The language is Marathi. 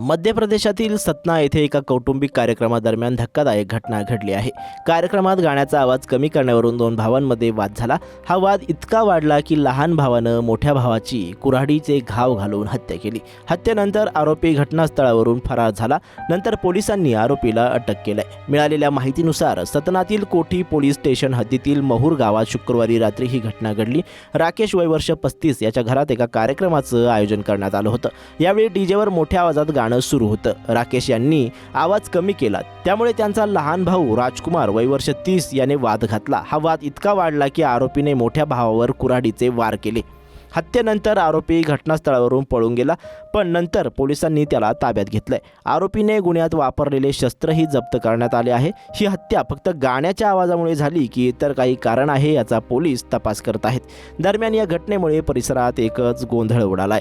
मध्य प्रदेशातील सतना येथे एका कौटुंबिक कार्यक्रमादरम्यान धक्कादायक घटना घडली आहे. कार्यक्रमात गाण्याचा आवाज कमी करण्यावरून दोन भावांमध्ये वाद झाला. हा वाद इतका वाढला की लहान भावानं मोठ्या भावाची कुऱ्हाडीचे घाव घालून हत्या केली. हत्येनंतर आरोपी घटनास्थळावरून फरार झाला. नंतर पोलिसांनी आरोपीला अटक केलंय. मिळालेल्या माहितीनुसार सतनातील कोठी पोलीस स्टेशन हद्दीतील महूर गावात शुक्रवारी रात्री ही घटना घडली. राकेश वय वर्ष पस्तीस याच्या घरात एका कार्यक्रमाचं आयोजन करण्यात आलं होतं. यावेळी डीजेवर मोठ्या आवाजात गाणं सुरू होतं. राकेश यांनी आवाज कमी केला. त्यामुळे त्यांचा लहान भाऊ राजकुमार वय वर्ष तीस याने वाद घातला. हा वाद इतका वाढला की आरोपीने मोठ्या भावावर कुऱ्हाडीचे वार केले. हत्येनंतर आरोपी घटनास्थळावरून पळून गेला पण नंतर पोलिसांनी त्याला ताब्यात घेतलंय. आरोपीने गुन्ह्यात वापरलेले शस्त्रही जप्त करण्यात आले आहे. ही हत्या फक्त गाण्याच्या आवाजामुळे झाली की इतर काही कारण आहे याचा पोलीस तपास करत आहेत. दरम्यान या घटनेमुळे परिसरात एकच गोंधळ उडालाय.